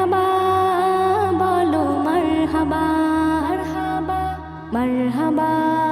মারহাবা বলো মারহাবা মারহাবা মারহাবা।